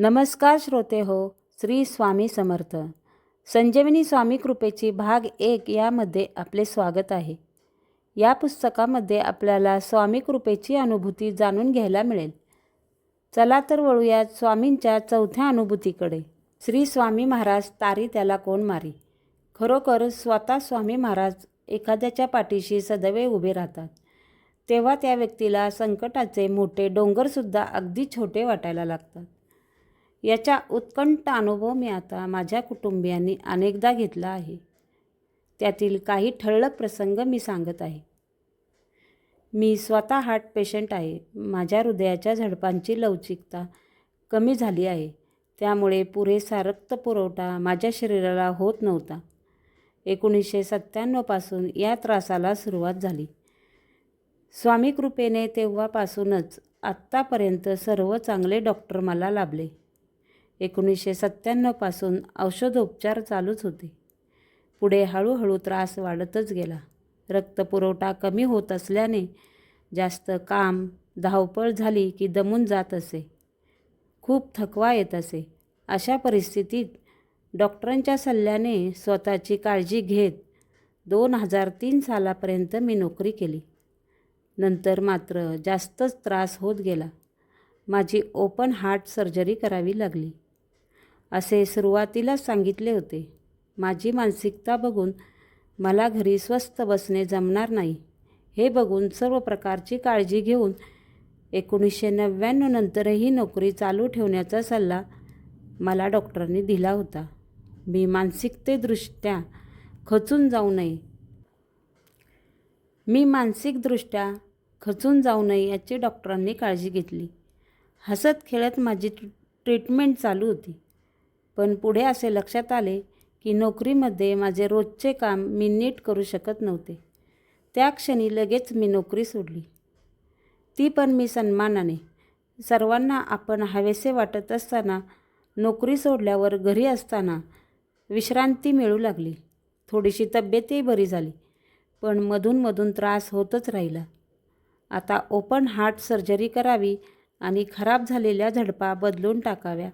नमस्कार श्रोते हो श्री स्वामी समर्थ. संजीवनी स्वामी कृपेची भाग एक यामध्ये आपले स्वागत आहे. या पुस्तकामध्ये आपल्याला स्वामी कृपेची अनुभूती जाणून घ्यायला मिळेल. चला तर वळूया स्वामींच्या चौथ्या अनुभूतीकडे. श्री स्वामी महाराज तारी त्याला कोण मारी? खरोखर स्वतः स्वामी महाराज एखाद्याच्या पाठीशी सदैव उभे राहतात. तेव्हा त्या व्यक्तीला संकटाचे मोठे डोंगरसुद्धा अगदी छोटे वाटायला लागतात. याचा उत्कंठ अनुभव मी आता माझ्या कुटुंबियांनी अनेकदा घेतला आहे. त्यातील काही ठळक प्रसंग मी सांगत आहे. मी स्वतः हार्ट पेशंट आहे. माझ्या हृदयाच्या झडपांची लवचिकता कमी झाली आहे. त्यामुळे पुरेसा रक्तपुरवठा माझ्या शरीराला होत नव्हता. एकोणीसशे सत्त्याण्णवपासून या त्रासाला सुरुवात झाली. स्वामी कृपेने तेव्हापासूनच आत्तापर्यंत सर्व चांगले डॉक्टर मला लाभले. एकोणीसशे सत्त्याण्णवपासून औषधोपचार चालूच होते. पुढे हळूहळू त्रास वाढतच गेला. रक्तपुरवठा कमी होत असल्याने जास्त काम धावपळ झाली की दमून जात असे. खूप थकवा येत असे. अशा परिस्थितीत डॉक्टरांच्या सल्ल्याने स्वतःची काळजी घेत दोन हजार तीन सालापर्यंत मी नोकरी केली. नंतर मात्र जास्तच त्रास होत गेला. माझी ओपन हार्ट सर्जरी करावी लागली. असे सुरुवातीलाच सांगितले होते. माझी मानसिकता बघून मला घरी स्वस्थ बसणे जमणार नाही. हे बघून सर्व प्रकारची काळजी घेऊन एकोणीसशे नव्याण्णव नंतरही नोकरी चालू ठेवण्याचा सल्ला मला डॉक्टरांनी दिला होता. मी मानसिकतेदृष्ट्या खचून जाऊ नये. मी मानसिकदृष्ट्या खचून जाऊ नये याची डॉक्टरांनी काळजी घेतली. हसत खेळत माझी ट्रीटमेंट चालू होती. पण पुढे असे लक्षात आले की नोकरीमध्ये माझे रोजचे काम मी नीट करू शकत नव्हते. त्या क्षणी लगेच मी नोकरी सोडली. ती पण मी सन्मानाने. सर्वांना आपण हवेसे वाटत असताना नोकरी सोडल्यावर घरी असताना विश्रांती मिळू लागली. थोडीशी तब्येतही बरी झाली पण मधूनमधून त्रास होतच राहिला. आता ओपन हार्ट सर्जरी करावी आणि खराब झालेल्या झडपा बदलून टाकाव्या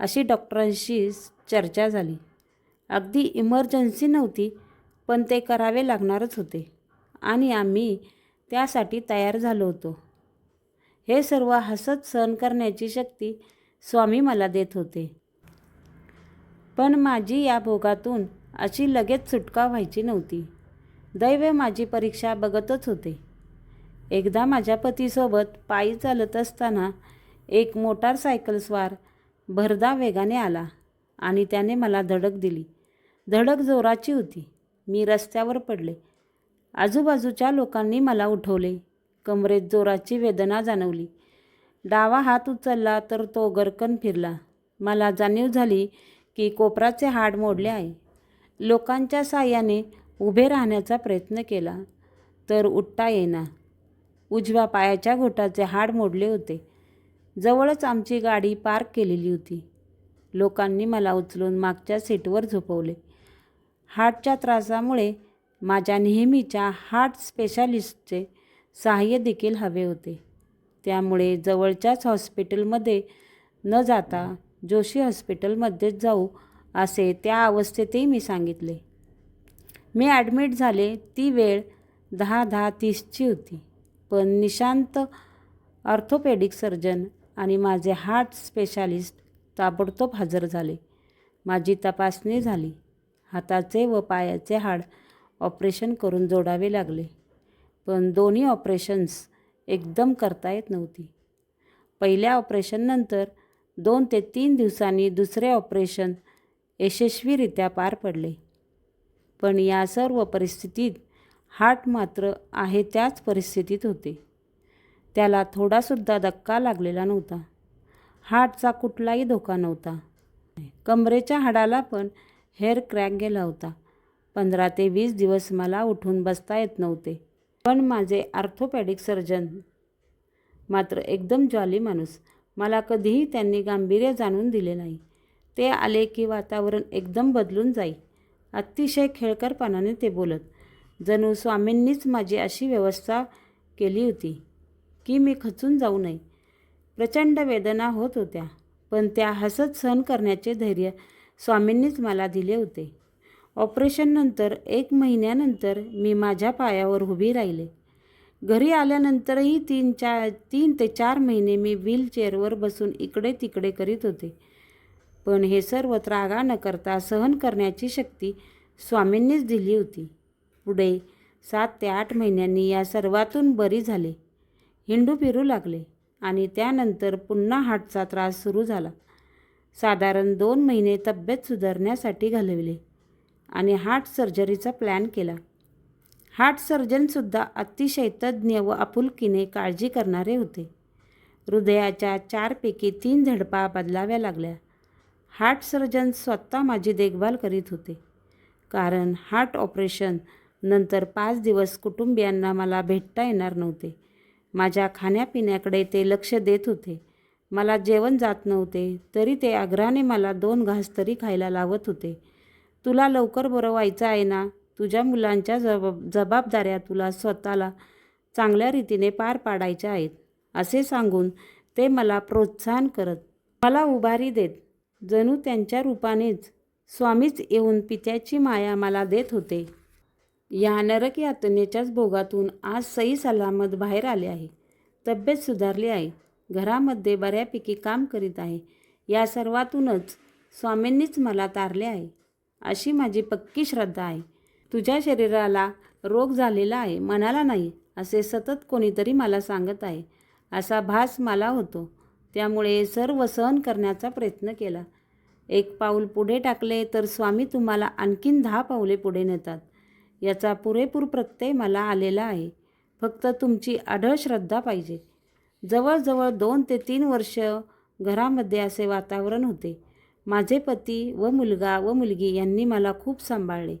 अशी डॉक्टरांशी चर्चा झाली. अगदी इमर्जन्सी नव्हती पण ते करावे लागणारच होते आणि आम्ही त्यासाठी तयार झालो होतो. हे सर्व हसत सहन करण्याची शक्ती स्वामी मला देत होते. पण माझी या भोगातून अशी लगेच सुटका व्हायची नव्हती. दैव माझी परीक्षा बघतच होते. एकदा माझ्या पतीसोबत पायी चालत असताना एक मोटारसायकलस्वार भरदा वेगाने आला आणि त्याने मला धडक दिली. धडक जोराची होती. मी रस्त्यावर पडले. आजूबाजूच्या लोकांनी मला उठवले. कमरेत जोराची वेदना जाणवली. डावा हात उचलला तर तो गरकन फिरला. मला जाणीव झाली की कोपराचे हाड मोडले आहे. लोकांच्या साह्याने उभे राहण्याचा प्रयत्न केला तर उठता येईना. उजव्या पायाच्या घोटाचे हाड मोडले होते. जवळच आमची गाडी पार्क केलेली होती. लोकांनी मला उचलून मागच्या सीटवर झोपवले. हार्टच्या त्रासामुळे माझ्या नेहमीच्या हार्ट स्पेशालिस्टचे सहाय्य देखील हवे होते. त्यामुळे जवळच्याच हॉस्पिटलमध्ये न जाता जोशी हॉस्पिटलमध्येच जाऊ असे त्या अवस्थेतही मी सांगितले. मी ॲडमिट झाले ती वेळ दहा दहा तीसची होती. पण निशांत ऑर्थोपेडिक सर्जन आणि माझे हार्ट स्पेशालिस्ट ताबडतोब हजर झाले. माझी तपासणी झाली. हाताचे व पायाचे हाड ऑपरेशन करून जोडावे लागले. पण दोन्ही ऑपरेशन्स एकदम करता येत नव्हती. पहिल्या ऑपरेशननंतर दोन ते तीन दिवसांनी दुसरे ऑपरेशन यशस्वीरित्या पार पडले. पण या सर्व परिस्थितीत हार्ट मात्र आहे त्याच परिस्थितीत होते. त्याला थोडासुद्धा धक्का लागलेला नव्हता. हार्टचा कुठलाही धोका नव्हता. कमरेच्या हाडाला पण हेअर क्रॅक गेला होता. पंधरा ते वीस दिवस मला उठून बसता येत नव्हते. पण माझे आर्थोपॅडिक सर्जन मात्र एकदम जॉली माणूस मला कधीही त्यांनी गांभीर्य जाणून दिले नाही. ते आले की वातावरण एकदम बदलून जाई. अतिशय खेळकरपणाने ते बोलत जणू स्वामींनीच माझी अशी व्यवस्था केली होती. की मी खचून जाऊ नये. प्रचंड वेदना होत होत्या पण त्या हसत सहन करण्याचे धैर्य स्वामींनीच मला दिले होते. ऑपरेशननंतर एक महिन्यानंतर मी माझ्या पायावर उभी राहिले. घरी आल्यानंतरही तीन चार तीन ते चार महिने मी व्हीलचेअरवर बसून इकडे तिकडे करीत होते. पण हे सर्व त्रागा न करता सहन करण्याची शक्ती स्वामींनीच दिली होती. पुढे सात ते आठ महिन्यांनी या सर्वातून बरी झाले. हिंडू फिरू लागले आणि त्यानंतर पुन्हा हार्टचा त्रास सुरू झाला. साधारण दोन महिने तब्येत सुधारण्यासाठी घालवले आणि हार्ट सर्जरीचा प्लॅन केला. हार्ट सर्जनसुद्धा अतिशय तज्ज्ञ व आपुलकीने काळजी करणारे होते. हृदयाच्या चारपैकी तीन झडपा बदलाव्या लागल्या. हार्ट सर्जन स्वतः माझी देखभाल करीत होते. कारण हार्ट ऑपरेशन नंतर पाच दिवस कुटुंबियांना मला भेटता येणार नव्हते. माझ्या खाण्यापिण्याकडे ते लक्ष देत होते. मला जेवण जात नव्हते तरी ते आग्रहाने मला दोन घास तरी खायला लावत होते. तुला लवकर बरं व्हायचं आहे ना? तुझ्या मुलांच्या जबाब जबाबदाऱ्या तुला स्वतःला चांगल्या रीतीने पार पाडायच्या आहेत. असे सांगून ते मला प्रोत्साहन करत मला उभारी देत. जणू त्यांच्या रूपानेच. स्वामीच येऊन पित्याची माया मला देत होते. या नरक यातनेच्याच भोगातून आज सई सलामत बाहेर आले आहे. तब्येत सुधारली आहे. घरामध्ये बऱ्यापैकी काम करीत आहे. या सर्वातूनच स्वामींनीच मला तारले आहे. अशी माझी पक्की श्रद्धा आहे. तुझ्या शरीराला रोग झालेला आहे मनाला नाही असे सतत कोणीतरी मला सांगत आहे. असा भास मला होतो. त्यामुळे सर्व सहन करण्याचा प्रयत्न केला. एक पाऊल पुढे टाकले तर स्वामी तुम्हाला आणखीन दहा पावले पुढे नेतात. याचा पुरेपूर प्रत्यय मला आलेला आहे. फक्त तुमची आढळ श्रद्धा पाहिजे. जवळजवळ दोन ते तीन वर्ष घरामध्ये असे वातावरण होते. माझे पती व मुलगा व मुलगी यांनी मला खूप सांभाळले.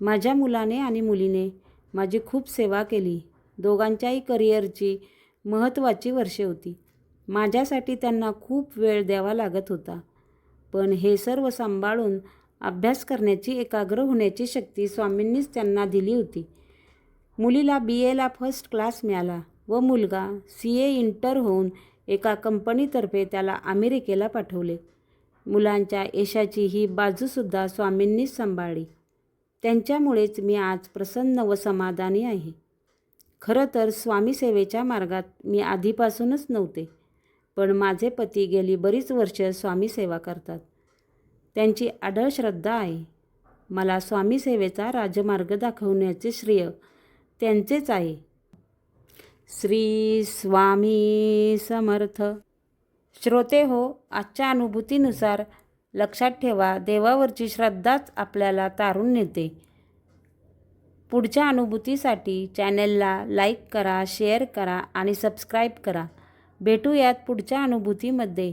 माझ्या मुलाने आणि मुलीने माझी खूप सेवा केली. दोघांच्याही करिअरची महत्त्वाची वर्षे होती. माझ्यासाठी त्यांना खूप वेळ द्यावा लागत होता. पण हे सर्व सांभाळून अभ्यास करण्याची एकाग्र होण्याची शक्ती स्वामींनीच त्यांना दिली होती. मुलीला बी एला फर्स्ट क्लास मिळाला व मुलगा सी ए इंटर होऊन एका कंपनीतर्फे त्याला अमेरिकेला पाठवले. मुलांच्या यशाची ही बाजूसुद्धा स्वामींनीच सांभाळली. त्यांच्यामुळेच मी आज प्रसन्न व समाधानी आहे. खरं तर स्वामीसेवेच्या मार्गात मी आधीपासूनच नव्हते पण माझे पती गेली बरीच वर्ष स्वामी सेवा करतात. त्यांची आढळ श्रद्धा आहे. मला स्वामी सेवेचा राजमार्ग दाखवण्याचे श्रेय त्यांचेच आहे. श्री स्वामी समर्थ. श्रोते हो आजच्या अनुभूतीनुसार लक्षात ठेवा देवावरची श्रद्धाच आपल्याला तारून नेते. पुढच्या अनुभूतीसाठी चॅनेलला लाईक करा शेअर करा आणि सबस्क्राईब करा. भेटूयात पुढच्या अनुभूतीमध्ये.